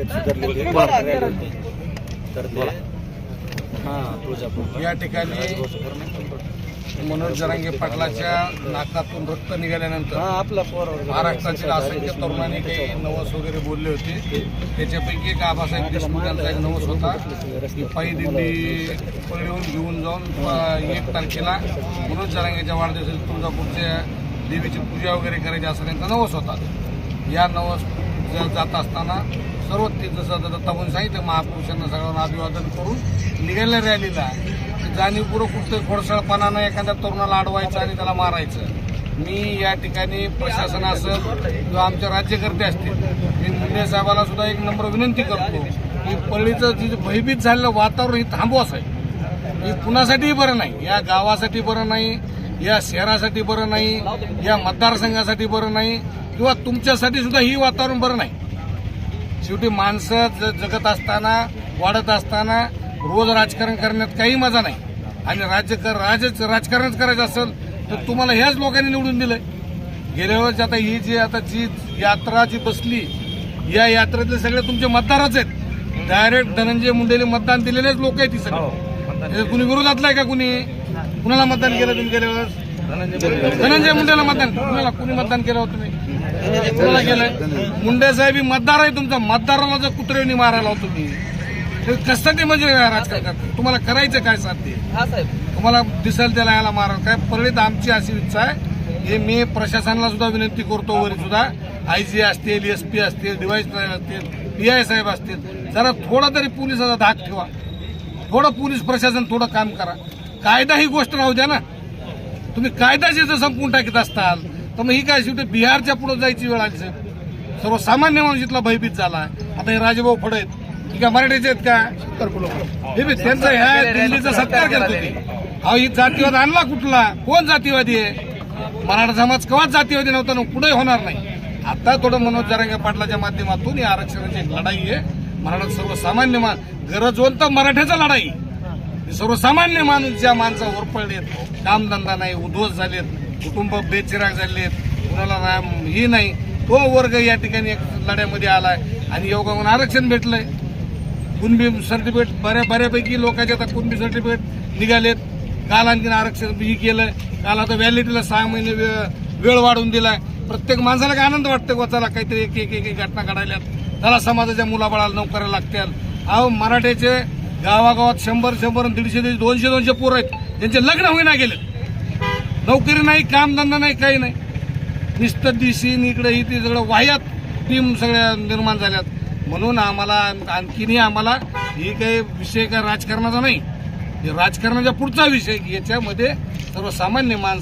तब्येत सुधारलेली आहे. रॅली होती. तर ते हा तुळजापूर. या ठिकाणी मनोज जरांगे पाटलाच्या नाकातून रक्त निघाल्यानंतर हा आपला महाराष्ट्रातील असंख्य तरुणांनी काही नवस वगैरे बोलले होते. त्याच्यापैकी एक आबासाहेब देशमुख यांचा एक नवस होता. की पायी दिंडी पळवून घेऊन जाऊन एक तारखेला मनोज जरांगेच्या वाढदिवसाला तुळजापूरच्या देवीची पूजा वगैरे करायची असा त्यांचा नवस होता. या नवस जात असताना सर्व ते जसं दत्ता म्हणून सांगितलं. महापुरुषांना सगळ्यांना अभिवादन करून निघायला रॅलीला. जाणीवपूर्वक कुठं खोडसळपणानं एखाद्या तरुणाला अडवायचं आणि त्याला मारायचं. मी या ठिकाणी प्रशासन असेल किंवा आमचे राज्यकर्ते असतील मी मुंडे साहेबाला सुद्धा एक नम्र विनंती करतो की पळीचं जे भयभीत झालेलं वातावरण हे थांबवाच आहे हे कुणासाठीही बरं नाही. या गावासाठी बरं नाही या शहरासाठी बरं नाही या मतदारसंघासाठी बरं नाही किंवा तुमच्यासाठी सुद्धा ही वातावरण बरं नाही. शेवटी माणसं ज- जगत असताना वाढत असताना रोज राजकारण करण्यात काही मजा नाही. आणि राज्य कर राजच राजकारणच करायचं असेल तर तुम्हाला ह्याच लोकांनी निवडून दिलंय. गेल्या वेळेस आता ही जी आता जी यात्रा जी बसली या यात्रेतले सगळे तुमचे मतदारच आहेत. डायरेक्ट धनंजय मुंडेले मतदान दिलेलेच लोक आहेत ती सगळे. हे कुणी विरोधातलं आहे का कुणी? कुणाला मतदान केलं तुम्ही गेल्या वेळेस धनंजय मुंडेला. मतदान. कुणाला कुणी मतदान केलं होतं तुम्ही? कोणाला मुंडे साहेब ही मतदार आहे तुमचा. मतदाराला जर कुत्र्यांनी मारायला होतो तुम्ही ते कशासाठी म्हणजे राजकारण? तुम्हाला करायचं काय साध्य तुम्हाला दिसेल त्याला याला मारा काय परळीत आमची अशी इच्छा आहे. हे मी प्रशासनाला सुद्धा विनंती करतो वरी सुद्धा. आय जी असतील एस पी असतील डिवाईस साहेब असतील पी आय साहेब असतील जरा थोडा तरी पोलिसाचा धाक ठेवा. थोडं पोलीस प्रशासन थोडं काम करा. कायदा ही गोष्ट राहू द्या ना. तुम्ही कायदाच जर संपवून टाकीत असताल तर मग ही काय शेवटी बिहारच्या पुढे जायची वेळ आली साहेब? सर्वसामान्य माणूस इथला भयभीत झाला आता हे राजेभाऊ फड आहेत. ही काय मराठीचे आहेत का? हे बी त्यांचा ह्या दिल्लीचा सत्कार करत होते. अहो ही जातीवाद आणला कुठला? कोण जातीवादी आहे? मराठा समाज कवाच जातीवादी नव्हता ना कुठेही होणार नाही. आता थोडं मनोज जरांगे पाटलाच्या माध्यमातून ही आरक्षणाची एक लढाई आहे. मराठा सर्वसामान्य मान तर मराठ्याचा लढाई. सर्वसामान्य माणूस ज्या माणसावर पडलेत कामधंदा नाही उद्ध्वस्त झालेत कुटुंब बेचिराग आहेत. कुणाला राम ही नाही. तो वर्ग या ठिकाणी एक लढ्यामध्ये आलाय आणि योगावून आरक्षण भेटलंय. कुणबी सर्टिफिकेट बऱ्या बऱ्यापैकी लोकांचे आता कुणबी सर्टिफिकेट निघालेत. काल आणखीन आरक्षण ही केलंय. काल आता व्हॅलिडीला सहा महिने वेळ वाढवून दिलाय. प्रत्येक माणसाला काय आनंद वाटतं का चला काहीतरी एक एक एक एक घटना घडायल्यात. त्याला समाजाच्या मुलाबाळाला नोकऱ्या लागतात अहो मराठ्याचे गावागावात शंभर शंभर दीडशे दीडशे दोनशे दोनशे पोरं आहेत. त्यांचे लग्न होईना गेले नोकरी नाही कामधंदा नाही काही नाही. नुसतं दिशी इकडे ही ती सगळं वाह्यात टीम सगळ्या निर्माण झाल्यात. म्हणून आम्हाला आणखीनही आम्हाला ही काही विषय काय राजकारणाचा नाही. राजकारणाच्या राजकारणाचा पुढचा विषय याच्यामध्ये सर्वसामान्य माणसं